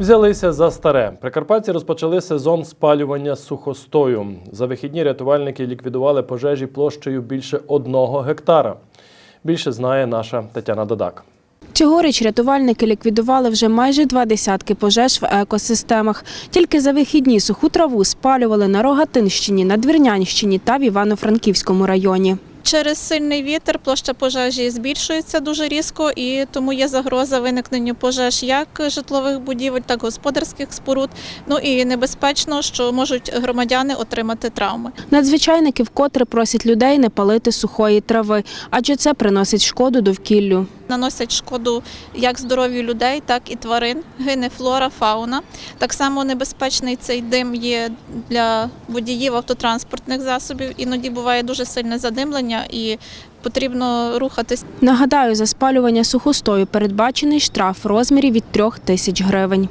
Взялися за старе. Прикарпатці розпочали сезон спалювання сухостою. За вихідні рятувальники ліквідували пожежі площею більше одного гектара. Більше знає наша Тетяна Додак. Цьогоріч рятувальники ліквідували вже майже два десятки пожеж в екосистемах. Тільки за вихідні суху траву спалювали на Рогатинщині, на Двірнянщині та в Івано-Франківському районі. Через сильний вітер площа пожежі збільшується дуже різко, і тому є загроза виникнення пожеж як житлових будівель, так і господарських споруд. Ну і небезпечно, що можуть громадяни отримати травми. Надзвичайники вкотре просять людей не палити сухої трави, адже це приносить шкоду довкіллю. Наносять шкоду як здоров'ю людей, так і тварин. Гине флора, фауна. Так само небезпечний цей дим є для водіїв автотранспортних засобів. Іноді буває дуже сильне задимлення і потрібно рухатись Нагадаю, за спалювання сухостою передбачений штраф в розмірі від трьох тисяч гривень.